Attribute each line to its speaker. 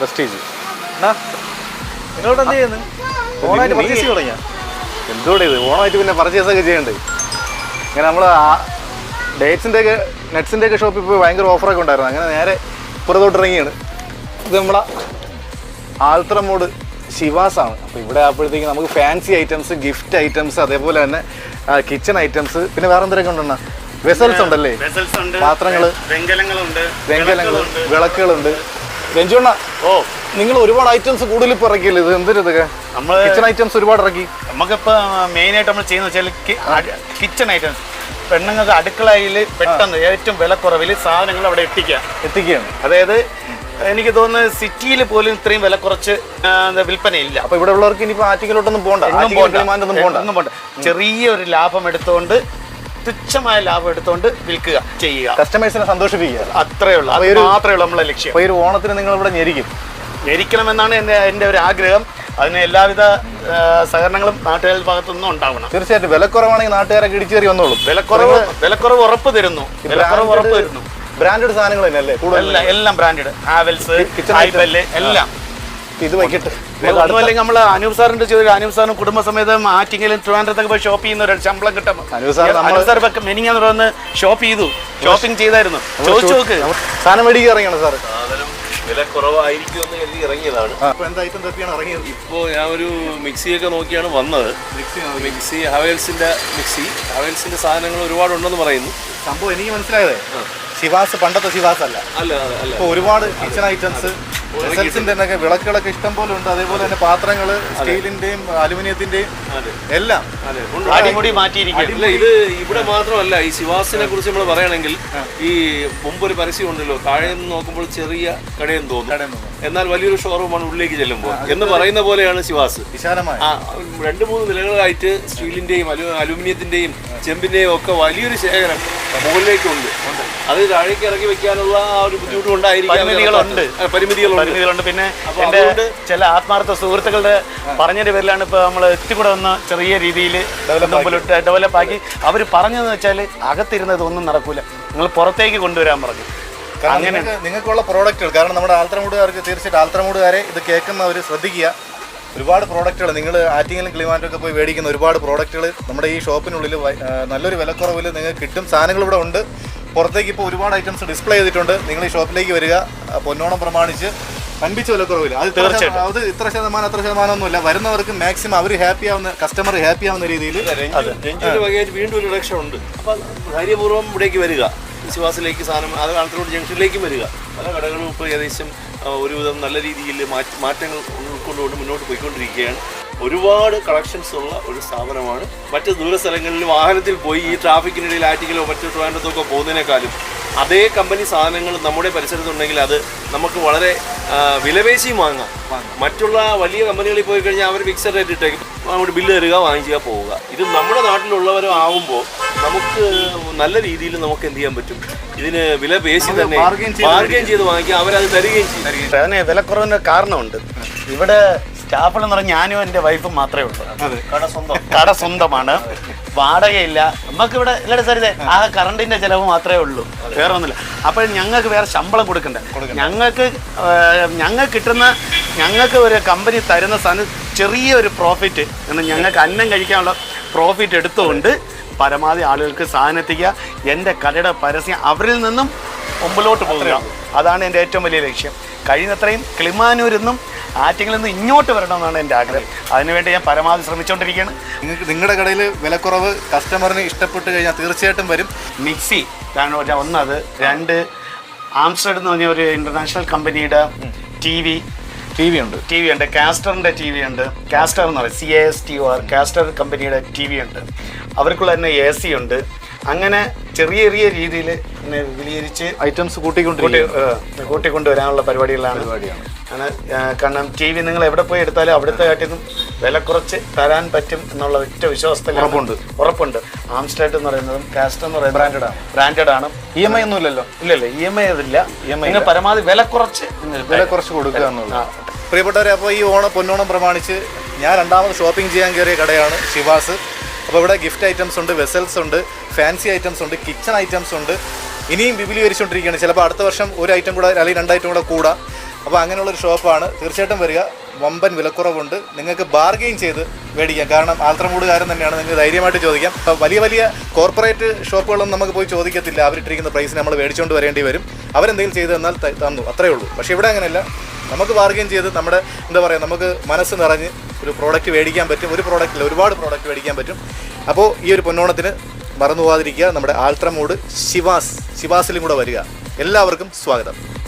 Speaker 1: Prestige. നിങ്ങളോട് എന്ത് ചെയ്യുന്നു? ഓണായിട്ട്
Speaker 2: നീ-
Speaker 1: പർച്ചേസ് തുടങ്ങിയ?
Speaker 2: എന്തോടെ ഇത്? ഓണമായിട്ട് പിന്നെ പർച്ചേസ് ഒക്കെ ചെയ്യണ്ടേ. ഇങ്ങനെ നമ്മൾ ഡേറ്റ്സിന്റെ ഒക്കെ നെറ്റ്സിന്റെ ഒക്കെ ഷോപ്പിൽ പോയി ഭയങ്കര ഓഫറൊക്കെ ഉണ്ടായിരുന്നു. അങ്ങനെ നേരെ പുറത്തോട്ട് ഇറങ്ങിയാണ്. ഇത് നമ്മളെ ആൽത്രമോട് ശിവാസ് ആണ്. അപ്പോൾ ഇവിടെ ആകുമ്പോഴത്തേക്ക് നമുക്ക് ഫാൻസി ഐറ്റംസ് ഗിഫ്റ്റ് ഐറ്റംസ് അതേപോലെ തന്നെ കിച്ചൺ ഐറ്റംസ് പിന്നെ വേറെ എന്തൊക്കെ ഉണ്ടെണ്ണ വെസൽസ് ഉണ്ടല്ലേ? പാത്രങ്ങൾ.
Speaker 3: വെങ്കലങ്ങളുണ്ട്
Speaker 2: വെങ്കലങ്ങൾ
Speaker 3: വിളക്കുകളുണ്ട്.
Speaker 2: രഞ്ജുണ്ണ
Speaker 3: ഓ.
Speaker 2: നിങ്ങൾ ഒരുപാട് ഐറ്റംസ് കൂടുതൽ ഇപ്പോൾ ഇറക്കിയില്ലേ ഇത്? എന്തൊരു ഇതൊക്കെ?
Speaker 3: നമ്മൾ
Speaker 2: കിച്ചൺ ഐറ്റംസ് ഒരുപാട് ഇറക്കി.
Speaker 3: നമുക്കിപ്പോ മെയിൻ ആയിട്ട് നമ്മൾ ചെയ്യുന്ന വെച്ചാൽ കിച്ചൺ ഐറ്റംസ് പെണ്ണുങ്ങൾക്ക് അടുക്കളയിൽ പെട്ടെന്ന് ഏറ്റവും വിലക്കുറവിൽ സാധനങ്ങൾ അവിടെ എത്തിക്കാം
Speaker 2: എത്തിക്കുകയാണ്.
Speaker 3: അതായത് എനിക്ക് തോന്നുന്നു സിറ്റിയിൽ പോലും ഇത്രയും വില കുറച്ച് വിൽപ്പനയില്ല.
Speaker 2: അപ്പൊ ഇവിടെ ഉള്ളവർക്ക് ഇനിയിപ്പോ ആറ്റിക്കലോട്ടൊന്നും പോകണ്ട
Speaker 3: എങ്ങും പോണ്ട. ചെറിയൊരു ലാഭം എടുത്തുകൊണ്ട് തുച്ഛമായ ലാഭം എടുത്തുകൊണ്ട് വിൽക്കുക ചെയ്യുക.
Speaker 2: കസ്റ്റമേഴ്സിനെ സന്തോഷിപ്പിക്കുക.
Speaker 3: അത്രേ ഉള്ളൂ. അത് മാത്രമേ ഉള്ളൂ നമ്മളെ ലക്ഷ്യം.
Speaker 2: ഒരു ഓണത്തിന് നിങ്ങൾ ഇവിടെ ഞെരിക്കും.
Speaker 3: ഞെരിക്കണമെന്നാണ് എന്റെ എന്റെ ഒരു ആഗ്രഹം. അതിന് എല്ലാവിധ സഹകരണങ്ങളും നാട്ടുകാരുടെ ഭാഗത്തുനിന്നും ഉണ്ടാവണം.
Speaker 2: തീർച്ചയായിട്ടും വിലക്കുറവാണെങ്കിൽ നാട്ടുകാരൊക്കെ കയറി വന്നോളൂ.
Speaker 3: വിലക്കുറവ് വിലക്കുറവ് ഉറപ്പ് തരുന്നു. വിലക്കുറവ് ഉറപ്പ് തരുന്നു.
Speaker 2: ബ്രാൻഡഡ് സാധനങ്ങൾ തന്നെയല്ലേ കൂടുതൽ
Speaker 3: എല്ലാം ബ്രാൻഡഡ് ഹാവൽസ് എല്ലാം.
Speaker 2: ഇത് വൈകിട്ട്.
Speaker 3: ഒന്നുമല്ലെങ്കിൽ നമ്മൾ അനൂപ് സാറിന്റെ ചെയ്തൊരു അനൂപ് സാറിനും കുടുംബസമേതം ആറ്റിങ്ങലും ട്രിവാൻഡ്രത്തൊക്കെ പോയി ഷോപ്പ് ചെയ്യുന്ന ഒരു ശമ്പളം കിട്ടും
Speaker 2: അനൂപ് സാർ നമ്മൾ
Speaker 3: അനൂപ് സാർ ഇപ്പൊ മെനിങ്ങാന്ന് ഷോപ്പ് ചെയ്തു. ഷോപ്പിംഗ് ചെയ്തായിരുന്നു. ചോദിച്ചു നോക്ക്.
Speaker 2: സാധനം മേടിക്കുക ഇറങ്ങിയാണ് സാർ
Speaker 4: ഇപ്പോ വില കുറവായിരിക്കും എന്ന് കരുതി ഇറങ്ങിയതാണ്. ഇപ്പോൾ ഞാൻ ഒരു മിക്സിയൊക്കെ നോക്കിയാണ് വന്നത്. Mixie ഹവേൽസിന്റെ mixie. ഹവേൽസിന്റെ സാധനങ്ങൾ ഒരുപാട് ഉണ്ടെന്ന് പറയുന്നു.
Speaker 2: സംഭവം എനിക്ക് മനസ്സിലായതേ. ശിവാസ് പണ്ടത്തെ ശിവാസ് അല്ല. ഇപ്പൊ ഒരുപാട് കിച്ചൺ ഐറ്റംസ് വെസൽസിന്റെ തന്നെ വിളക്കുകളൊക്കെ ഇഷ്ടം പോലെ ഉണ്ട് അതേപോലെ തന്നെ പാത്രങ്ങൾ സ്റ്റീലിന്റെയും അലുമിനിയത്തിന്റെയും എല്ലാം
Speaker 4: ഇല്ല ഇത് ഇവിടെ മാത്രമല്ല ഈ ശിവാസിനെ കുറിച്ച് നമ്മൾ പറയുകയാണെങ്കിൽ ഈ മുമ്പ് ഒരു പരസ്യം ഉണ്ടല്ലോ. താഴെ നിന്ന് നോക്കുമ്പോൾ ചെറിയ കടയെന്ന് തോന്നും എന്നാൽ വലിയൊരു ഷോറൂമാണ് ഉള്ളിലേക്ക് ചെല്ലുമ്പോൾ എന്ന് പറയുന്ന പോലെയാണ് ശിവാസ്
Speaker 2: വിശാലമായ.
Speaker 4: ആ രണ്ട് മൂന്ന് നിലകളായിട്ട് സ്റ്റീലിന്റെയും അലു അലുമിനിയത്തിന്റെയും ചെമ്പിന്റെയും ഒക്കെ വലിയൊരു ശേഖരം മുകളിലേക്കുണ്ട്. അത് താഴേക്ക് ഇറക്കി വെക്കാനുള്ള ആ ഒരു ബുദ്ധിമുട്ടും ഉണ്ടായിരിക്കും
Speaker 3: പരിമിതികളുണ്ട്. പിന്നെ
Speaker 4: എന്റെ
Speaker 3: ചില ആത്മാർത്ഥ സുഹൃത്തുക്കളുടെ പറഞ്ഞതിന്റെ പേരിലാണ് ഇപ്പൊ നമ്മൾ എത്തിക്കൂടെ ഒന്ന് ചെറിയ രീതിയിൽ ഡെവലപ്പ് ആക്കി. അവർ പറഞ്ഞതെന്ന് വെച്ചാൽ അകത്തിരുന്നത് ഒന്നും നടക്കൂല. നിങ്ങൾ പുറത്തേക്ക് കൊണ്ടുവരാൻ പറഞ്ഞു. അങ്ങനെ.
Speaker 2: നിങ്ങൾക്കുള്ള പ്രോഡക്റ്റുകൾ കാരണം നമ്മുടെ ആൽത്തറമൂടുകാർക്ക് തീർച്ചയായിട്ടും ആൽത്തറമൂടുകാരെ ഇത് കേൾക്കുന്നവർ ശ്രദ്ധിക്കുക. ഒരുപാട് പ്രോഡക്റ്റുകൾ നിങ്ങൾ ആറ്റിങ്ങലും ക്ലിമാറ്റൊക്കെ പോയി മേടിക്കുന്ന ഒരുപാട് പ്രോഡക്റ്റുകൾ നമ്മുടെ ഈ ഷോപ്പിനുള്ളിൽ നല്ലൊരു വിലക്കുറവിൽ നിങ്ങൾക്ക് കിട്ടും. സാധനങ്ങൾ ഇവിടെ ഉണ്ട്. പുറത്തേക്ക് ഇപ്പോൾ ഒരുപാട് ഐറ്റംസ് ഡിസ്പ്ലേ ചെയ്തിട്ടുണ്ട്. നിങ്ങൾ ഈ ഷോപ്പിലേക്ക് വരിക. പൊന്നോണം പ്രമാണിച്ച് വൻപിച്ച വിലക്കുറവില്ല അത് തീർച്ചയായിട്ടും. അത് ഇത്ര ശതമാനം അത്ര ശതമാനം ഒന്നുമില്ല വരുന്നവർക്ക് മാക്സിമം അവർ ഹാപ്പി ആവുന്ന കസ്റ്റമർ ഹാപ്പി ആവുന്ന രീതിയിൽ
Speaker 4: വീണ്ടും ഒരു ഇലക്ഷൻ ഉണ്ട്. അപ്പൊ ധൈര്യപൂർവം ഇവിടേക്ക് വരിക. ശിവാസിലേക്ക് സാധനം അത് കാലത്തോട് ജംഗ്ഷനിലേക്കും വരിക. പല കടകളും ഇപ്പോൾ ഏകദേശം ഒരുവിധം നല്ല രീതിയിൽ മാറ്റ- മാറ്റങ്ങൾ ഉൾക്കൊണ്ടുകൊണ്ട് മുന്നോട്ട് പോയിക്കൊണ്ടിരിക്കുകയാണ്. ഒരുപാട് കളക്ഷൻസ് ഉള്ള ഒരു സ്ഥാപനമാണ്. മറ്റ് ദൂര സ്ഥലങ്ങളിൽ വാഹനത്തിൽ പോയി ഈ ട്രാഫിക്കിനിടയിൽ ആറ്റിക്കലോ മറ്റു ട്രാൻഡത്തോ ഒക്കെ പോകുന്നതിനേക്കാളും അതേ കമ്പനി സാധനങ്ങൾ നമ്മുടെ പരിസരത്തുണ്ടെങ്കിൽ അത് നമുക്ക് വളരെ വിലപേശിയും വാങ്ങാം. മറ്റുള്ള വലിയ കമ്പനികളിൽ പോയി കഴിഞ്ഞാൽ അവർ ഫിക്സഡ് റേറ്റ് ഇട്ടേക്കും അങ്ങോട്ട് ബില്ല് തരിക വാങ്ങിക്കുക പോവുക. ഇത് നമ്മുടെ നാട്ടിലുള്ളവരും ആവുമ്പോൾ നമുക്ക് നല്ല രീതിയിൽ നമുക്ക് എന്ത് ചെയ്യാൻ പറ്റും? ഇതിന് വില പേശി തന്നെ ബാർഗെയിൻ ചെയ്ത് വാങ്ങിക്കുക അവരത് തരികയും ചെയ്യും.
Speaker 3: അതിന് വിലക്കുറവിന് കാരണമുണ്ട്. ഇവിടെ സ്റ്റാഫുകൾ എന്ന് പറഞ്ഞാൽ ഞാനും എന്റെ വൈഫും മാത്രമേ ഉള്ളൂ.
Speaker 4: കട സ്വന്തം.
Speaker 3: കട സ്വന്തമാണ്. വാടകയില്ല. നമുക്ക് ഇവിടെ ഇല്ലടെ സരിതേ ആ കറണ്ടിന്റെ ചെലവ് മാത്രമേ ഉള്ളൂ. വേറെ ഒന്നുമില്ല. അപ്പോൾ ഞങ്ങൾക്ക് വേറെ ശമ്പളം കൊടുക്കണ്ടേ? ഞങ്ങൾക്ക് ഞങ്ങൾക്ക് കിട്ടുന്ന ഞങ്ങൾക്ക് ഒരു കമ്പനി തരുന്ന സാധനം ചെറിയൊരു പ്രോഫിറ്റ് എന്ന് ഞങ്ങൾക്ക് അന്നം കഴിക്കാനുള്ള പ്രോഫിറ്റ് എടുത്തുകൊണ്ട് പരമാവധി ആളുകൾക്ക് സാധനം എത്തിക്കുക. എന്റെ കടയുടെ പരസ്യം അവരിൽ നിന്നും മുമ്പിലോട്ട് പോകുക അതാണ് എന്റെ ഏറ്റവും വലിയ ലക്ഷ്യം. കഴിഞ്ഞത്രയും കിളിമാനൂരിൽ നിന്നും ആറ്റിങ്ങിൽ നിന്ന് ഇങ്ങോട്ട് വരണമെന്നാണ് എന്റെ ആഗ്രഹം. അതിനുവേണ്ടി ഞാൻ പരമാവധി ശ്രമിച്ചുകൊണ്ടിരിക്കുകയാണ്.
Speaker 2: നിങ്ങൾക്ക് നിങ്ങളുടെ കടയിൽ വിലക്കുറവ് കസ്റ്റമറിന് ഇഷ്ടപ്പെട്ട് കഴിഞ്ഞാൽ തീർച്ചയായിട്ടും വരും.
Speaker 3: മിക്സി കാരണം ഒന്നത്. രണ്ട് ആംസ്റ്റർഡ് എന്ന് പറഞ്ഞ ഒരു ഇന്റർനാഷണൽ കമ്പനിയുടെ ടി വി.
Speaker 2: ടി വി ഉണ്ട്.
Speaker 3: ടി വി ഉണ്ട്. കാസ്റ്ററിന്റെ ടി വി ഉണ്ട്. കാസ്റ്റർ എന്ന് പറയും. C A S T O R Castor കമ്പനിയുടെ ടി വി ഉണ്ട്. അവർക്കുള്ള തന്നെ എ സി ഉണ്ട്. അങ്ങനെ ചെറിയ ചെറിയ രീതിയിൽ വിപുലീകരിച്ച്
Speaker 2: ഐറ്റംസ്
Speaker 3: കൂട്ടി
Speaker 2: കൂട്ടിക്കൊണ്ടിരിക്കും
Speaker 3: ഏഹ്, കൂട്ടിക്കൊണ്ടുവരാനുള്ള പരിപാടികളാണ്. ആണ് കാരണം ടി വി നിങ്ങൾ എവിടെ പോയി എടുത്താലും അവിടുത്തെ കാട്ടിലും വില കുറച്ച് തരാൻ പറ്റും എന്നുള്ള ഒറ്റ വിശ്വാസത്തിൽ
Speaker 2: ഉറപ്പുണ്ട്.
Speaker 3: ഉറപ്പുണ്ട്. ആംസ്റ്റേറ്റ് എന്ന് പറയുന്നതും കാസ്റ്റർ എന്ന് പറയുന്നത് ബ്രാൻഡഡ് ആണ്. ബ്രാൻഡഡ് ആണ്.
Speaker 2: ഇ എം ഐ ഒന്നും ഇല്ലല്ലോ?
Speaker 3: ഇല്ലല്ലോ ഇല്ല ഇ എം ഐ അതില്ല
Speaker 2: ഇ
Speaker 3: എം ഐ പരമാവധി വില കുറച്ച്
Speaker 2: വില കുറച്ച് കൊടുക്കുക എന്നുള്ളത് പ്രിയപ്പെട്ടവരെ അപ്പോൾ ഈ ഓണം പൊന്നോണം പ്രമാണിച്ച് ഞാൻ രണ്ടാമത് ഷോപ്പിംഗ് ചെയ്യാൻ കയറിയ കടയാണ് ശിവാസ്. അപ്പോൾ ഇവിടെ ഗിഫ്റ്റ് ഐറ്റംസ് ഉണ്ട് വെസൽസ് ഉണ്ട് ഫാൻസി ഐറ്റംസ് ഉണ്ട് കിച്ചൺ ഐറ്റംസ് ഉണ്ട്. ഇനിയും വിപുലീകരിച്ചുകൊണ്ടിരിക്കുകയാണ്. ചിലപ്പോൾ അടുത്ത വർഷം ഒരു ഐറ്റം കൂടെ അല്ലെങ്കിൽ രണ്ട് ഐറ്റം കൂടെ കൂടാം. അപ്പോൾ അങ്ങനെയുള്ള ഒരു ഷോപ്പാണ്. തീർച്ചയായിട്ടും വരിക. വമ്പൻ വിലക്കുറവുണ്ട്. നിങ്ങൾക്ക് ബാർഗെയിൻ ചെയ്ത് മേടിക്കാം. കാരണം ആൽത്രമൂടുകാരൻ തന്നെയാണ്. നിങ്ങൾക്ക് ധൈര്യമായിട്ട് ചോദിക്കാം. അപ്പോൾ വലിയ വലിയ കോർപ്പറേറ്റ് ഷോപ്പുകളൊന്നും നമുക്ക് പോയി ചോദിക്കത്തില്ല. അവരിട്ടിരിക്കുന്ന പ്രൈസിന് നമ്മൾ മേടിച്ചുകൊണ്ട് വരേണ്ടി വരും. അവരെന്തെങ്കിലും ചെയ്ത് തന്നാൽ തന്നു. അത്രേ ഉള്ളൂ. പക്ഷേ ഇവിടെ അങ്ങനെയല്ല. നമുക്ക് ബാർഗെയിൻ ചെയ്ത് നമ്മുടെ എന്താ പറയുക നമുക്ക് മനസ്സ് നിറഞ്ഞ് ഒരു പ്രോഡക്റ്റ് മേടിക്കാൻ പറ്റും. ഒരു പ്രോഡക്റ്റിൽ ഒരുപാട് പ്രോഡക്റ്റ് മേടിക്കാൻ പറ്റും. അപ്പോൾ ഈ ഒരു പൊന്നോണത്തിന് മറന്നു പോകാതിരിക്കുക നമ്മുടെ ആൽത്രമൂട് ശിവാസ് ശിവാസിലും കൂടെ വരിക. എല്ലാവർക്കും സ്വാഗതം.